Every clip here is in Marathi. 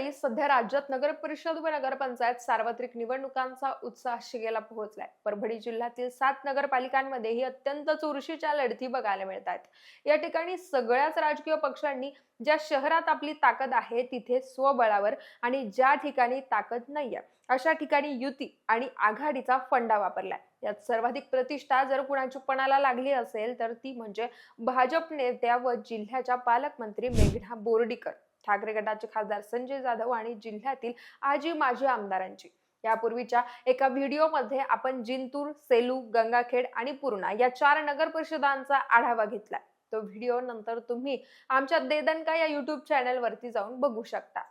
एकीकडे सध्या राज्यात नगर परिषद व नगरपंचायत सार्वत्रिक निवडणुकांचा उत्साह शिगेला पोहोचलाय. परभणी जिल्ह्यातील सात नगरपालिकांमध्येही अत्यंत चुरशीच्या लढती बघायला मिळत आहेत या ठिकाणी सगळ्याच राजकीय पक्षांनी ज्या शहरात आपली ताकद आहे तिथे स्वबळावर आणि ज्या ठिकाणी ताकद नाहीये अशा ठिकाणी युती आणि आघाडीचा फंडा वापरलाय. यात सर्वाधिक प्रतिष्ठा जर कुणाची पणाला लागली असेल तर ती म्हणजे भाजप नेत्या व जिल्ह्याच्या पालकमंत्री मेघना बोर्डीकर. ठाकरे गटाचे खासदार संजय जाधव आणि जिल्ह्यातील आजी माजी आमदारांची. यापूर्वीच्या एका व्हिडिओमध्ये आपण जिंतूर सेलू गंगाखेड आणि पूर्णा या चार नगर परिषदांचा आढावा घेतलाय. तो व्हिडिओ नंतर तुम्ही आमच्या देदनका या युट्यूब चॅनलवरती जाऊन बघू शकता.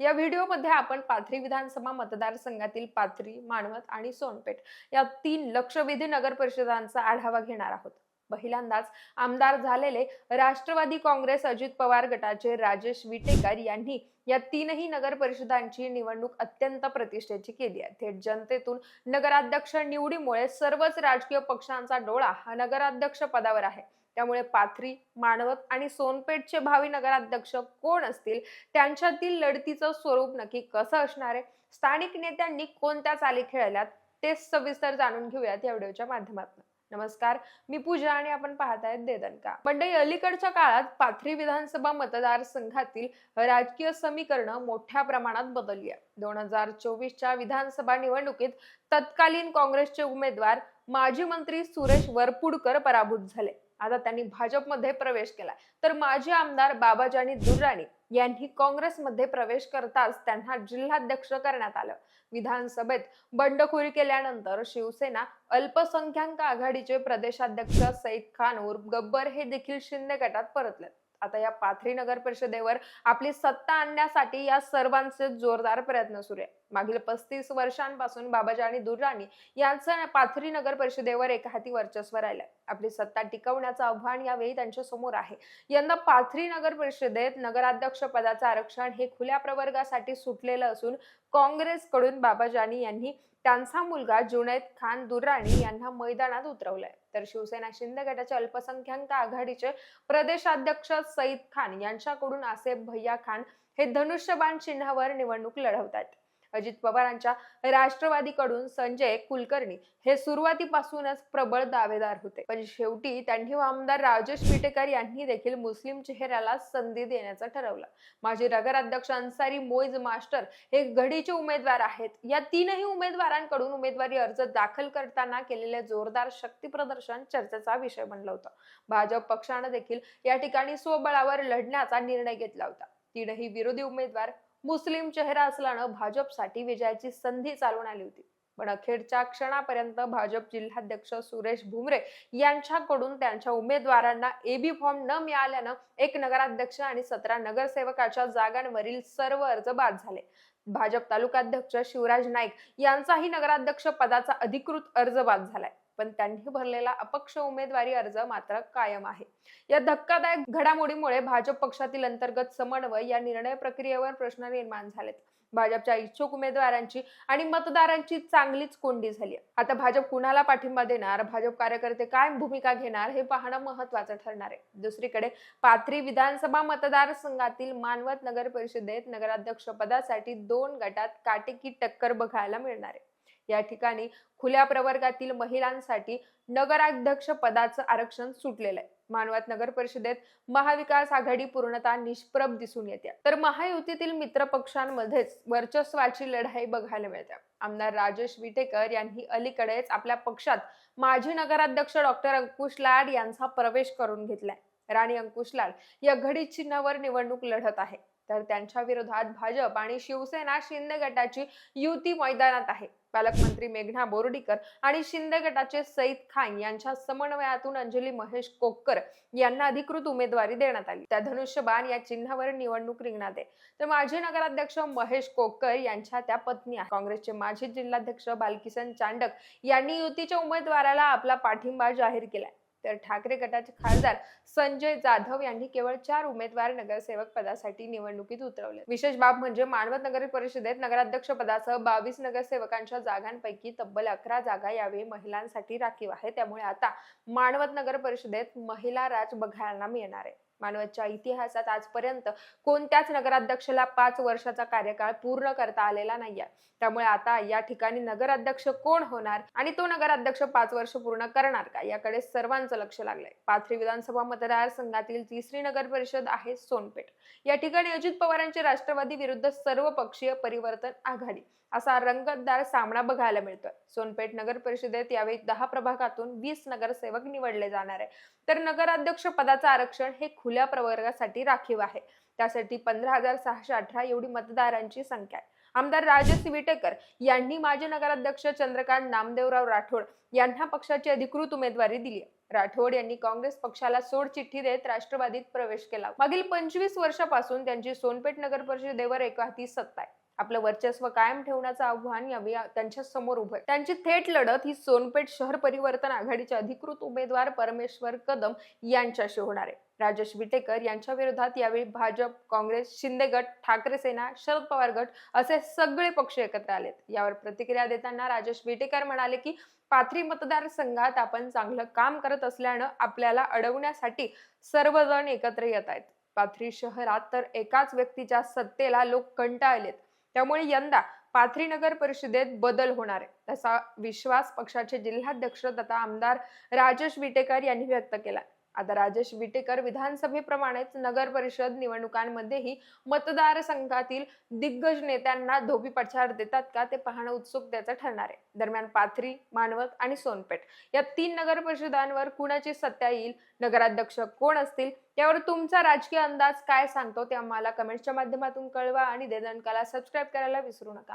या व्हिडिओमध्ये आपण पाथरी विधानसभा मतदारसंघातील पाथरी मानवत आणि सोनपेठ या तीन लक्षवेधी नगर परिषदांचा आढावा घेणार आहोत. पहिल्यांदाच आमदार झालेले राष्ट्रवादी काँग्रेस अजित पवार गटाचे राजेश विटेकर यांनी या तीनही नगर परिषदांची निवडणूक अत्यंत प्रतिष्ठेची केली आहे. थेट जनतेतून नगराध्यक्ष निवडीमुळे सर्वच राजकीय पक्षांचा डोळा हा नगराध्यक्ष पदावर आहे. त्यामुळे पाथरी मानवत आणि सोनपेठचे भावी नगराध्यक्ष कोण असतील? त्यांच्यातील लढतीचं स्वरूप नक्की कसं असणार आहे? स्थानिक नेत्यांनी कोणत्या चाली खेळल्यात ते सविस्तर जाणून घेऊयात या व्हिडिओच्या माध्यमातून. नमस्कार मी पूजा आणि आपण पाहत आहेत देदनका मंडळी अलीकडच्या काळात पाथरी विधानसभा मतदारसंघातील राजकीय समीकरणं मोठ्या प्रमाणात बदलली आहे दोन हजार चोवीसच्या विधानसभा निवडणुकीत तत्कालीन काँग्रेसचे उमेदवार माजी मंत्री सुरेश वरपुडकर पराभूत झाले. आता त्यांनी भाजपमध्ये प्रवेश केला. तर माजी आमदार बाबाजानी दुर्राणी यांनी काँग्रेसमध्ये प्रवेश करताच त्यांना जिल्हाध्यक्ष करण्यात आलं. विधानसभेत बंडखोरी केल्यानंतर शिवसेना अल्पसंख्याक आघाडीचे प्रदेशाध्यक्ष सईद खान उर्फ गब्बर हे देखील शिंदे गटात परतले. आता या पाथरी नगर परिषदेवर आपली सत्ता आणण्यासाठी या सर्वांचे जोरदार प्रयत्न सुरू आहे. मागील पस्तीस वर्षांपासून बाबाजी आणि दुर्राणी यांचं पाथरी नगर परिषदेवर एक हाती वर्चस्व राहिलंय. आपली सत्ता टिकवण्याचं आव्हान यावेळी त्यांच्यासमोर आहे. यंदा पाथरी नगर परिषदेत नगराध्यक्ष पदाचं आरक्षण हे खुल्या प्रवर्गासाठी सुटलेलं असून काँग्रेसकडून बाबाजानी यांनी त्यांचा मुलगा जुनैद खान दुर्राणी यांना मैदानात उतरवलंय. तर शिवसेना शिंदे गटाच्या अल्पसंख्याक आघाडीचे प्रदेशाध्यक्ष सईद खान यांच्याकडून आसेफ भैया खान हे धनुष्यबाण चिन्हावर निवडणूक लढवत आहेत अजित पवारांच्या राष्ट्रवादीकडून संजय कुलकर्णी हे सुरुवातीपासूनच प्रबळ दावेदार होते. पण शेवटी त्यांनी आमदार राजेश विटेकर यांनी देखील मुस्लिम चेहऱ्याला संधी देण्याचं ठरवलं. माजी नगराध्यक्ष अन्सारी मोईज मास्टर हे घडीचे उमेदवार आहेत. या तीनही उमेदवारांकडून उमेदवारी अर्ज दाखल करताना केलेले जोरदार शक्ती प्रदर्शन चर्चेचा विषय बनलं होतं. भाजप पक्षानं देखील या ठिकाणी स्वबळावर लढण्याचा निर्णय घेतला होता. तीनही विरोधी उमेदवार मुस्लिम चेहरा असल्यानं भाजपसाठी विजयाची संधी चालून आली होती. पण अखेरच्या क्षणापर्यंत भाजप जिल्हाध्यक्ष सुरेश भुमरे यांच्याकडून त्यांच्या उमेदवारांना एबी फॉर्म न मिळाल्यानं एक नगराध्यक्ष आणि सतरा नगरसेवकाच्या जागांवरील सर्व अर्ज बाद झाले. भाजप तालुकाध्यक्ष शिवराज नाईक यांचाही नगराध्यक्ष पदाचा अधिकृत अर्ज बाद झालाय. पण त्यांनी भरलेला अपक्ष उमेदवारी अर्ज मात्र कायम आहे. या धक्कादायक घडामोडीमुळे भाजप पक्षातील अंतर्गत समन्वय या निर्णय प्रक्रियेवर प्रश्न निर्माण झालेत. भाजपच्या इच्छुक उमेदवारांची आणि मतदारांची चांगलीच कोंडी झाली आता भाजप कुणाला पाठिंबा देणार भाजप कार्यकर्ते काय भूमिका घेणार हे पाहणं महत्वाचं ठरणार आहे. दुसरीकडे पाथरी विधानसभा मतदारसंघातील मानवत नगर परिषदेत नगराध्यक्ष पदासाठी दोन गटात काटेकी टक्कर बघायला मिळणार आहे. या ठिकाणी खुल्या प्रवर्गातील महिलांसाठी नगराध्यक्ष पदाचं आरक्षण सुटलेलं आहे. मानवात नगर परिषदेत महाविकास आघाडी पूर्णतः निष्प्रभ दिसून येते तर महायुतीतील मित्र पक्षांमध्येच वर्चस्वाची लढाई बघायला मिळते आमदार राजेश विटेकर यांनी अलीकडेच आपल्या पक्षात माजी नगराध्यक्ष डॉक्टर अंकुश लाड यांचा प्रवेश करून घेतलाय. राणी अंकुश लाड या घडी चिन्हावर निवडणूक लढत आहे. तर त्यांच्या विरोधात भाजप आणि शिवसेना शिंदे गटाची युती मैदानात आहे. पालकमंत्री मेघना बोर्डीकर आणि शिंदे गटाचे सईद खान यांच्या समन्वयातून अंजली महेश कोक्कर यांना अधिकृत उमेदवारी देण्यात आली. त्या धनुष्यबाण या चिन्हावर निवडणूक रिंगणात आहे. तर माजी नगराध्यक्ष महेश कोक्कर यांच्या त्या पत्नी आहेत. काँग्रेसचे माजी जिल्हाध्यक्ष बालकिसन चांडक यांनी युतीच्या उमेदवाराला आपला पाठिंबा जाहीर केलाय. तर ठाकरे गटाचे खासदार संजय जाधव यांनी केवळ चार उमेदवार नगरसेवक पदासाठी निवडणुकीत उतरवले. विशेष बाब म्हणजे मानवत नगर परिषदेत नगराध्यक्ष पदासह बावीस नगरसेवकांच्या जागांपैकी तब्बल अकरा जागा यावेळी महिलांसाठी राखीव आहे त्यामुळे आता मानवत नगर परिषदेत महिला राज बघायला मिळणार आहे. मानवतच्या इतिहासात आजपर्यंत कोणत्याच नगराध्यक्षाला पाच वर्षाचा कार्यकाळ पूर्ण करता आलेला नाहीये. त्यामुळे आता या ठिकाणी नगराध्यक्ष कोण होणार आणि तो नगराध्यक्ष पाच वर्ष पूर्ण करणार का? याकडे सर्वांचं लक्ष लागलंय. पाथरी विधानसभा मतदारसंघातील तिसरी नगर परिषद आहे सोनपेठ. या ठिकाणी अजित पवारांचे राष्ट्रवादी विरुद्ध सर्व पक्षीय परिवर्तन आघाडी. असा रंगतदार सामना बघायला मिळतोय. सोनपेठ नगर परिषदेत यावेळी दहा प्रभागातून वीस नगरसेवक निवडले जाणार आहे तर नगराध्यक्ष पदाचं आरक्षण हे खुल्या प्रवर्गासाठी राखीव आहे. त्यासाठी पंधरा हजार सहाशे अठरा एवढी मतदारांची संख्या आहे. आमदार राजस विटेकर यांनी माजी नगराध्यक्ष चंद्रकांत नामदेवराव राठोड यांना पक्षाची अधिकृत उमेदवारी दिली राठोड यांनी काँग्रेस पक्षाला सोडचिठ्ठी देत राष्ट्रवादीत प्रवेश केला. मागील पंचवीस वर्षापासून त्यांची सोनपेठ नगर परिषदेवर एकाहाती सत्ता आहे. आपलं वर्चस्व कायम ठेवण्याचं आव्हान यावेळी त्यांच्यासमोर उभं आहे. त्यांची थेट लढत ही सोनपेठ शहर परिवर्तन आघाडीचे अधिकृत उमेदवार परमेश्वर कदम यांच्याशी होणार आहे. राजेश विटेकर यांच्या विरोधात यावेळी भाजप काँग्रेस शिंदे गट ठाकरे सेना शरद पवार गट असे सगळे पक्ष एकत्र आलेत. यावर प्रतिक्रिया देताना राजेश विटेकर म्हणाले की पाथरी मतदारसंघात आपण चांगलं काम करत असल्यानं आपल्याला अडवण्यासाठी सर्वजण एकत्र येत आहेत. पाथरी शहरात तर एकाच व्यक्तीच्या सत्तेला लोक कंटाळलेत. त्यामुळे यंदा पाथरी नगर परिषदेत बदल होणार आहे. तसा विश्वास पक्षाचे जिल्हाध्यक्ष तथा आमदार राजेश विटेकर यांनी व्यक्त केला. आता राजेश विटेकर विधानसभेप्रमाणेच नगर परिषद निवडणुकांमध्येही मतदारसंघातील दिग्गज नेत्यांना धोबी पछाड देतात का ते पाहणं उत्सुकतेचं ठरणार आहे. दरम्यान पाथरी मानवत आणि सोनपेठ या तीन नगर परिषदांवर कुणाची सत्ता येईल नगराध्यक्ष कोण असतील यावर तुमचा राजकीय अंदाज काय सांगतो ते आम्हाला कमेंटच्या माध्यमातून कळवा आणि देदनकाला सबस्क्राईब करायला विसरू नका.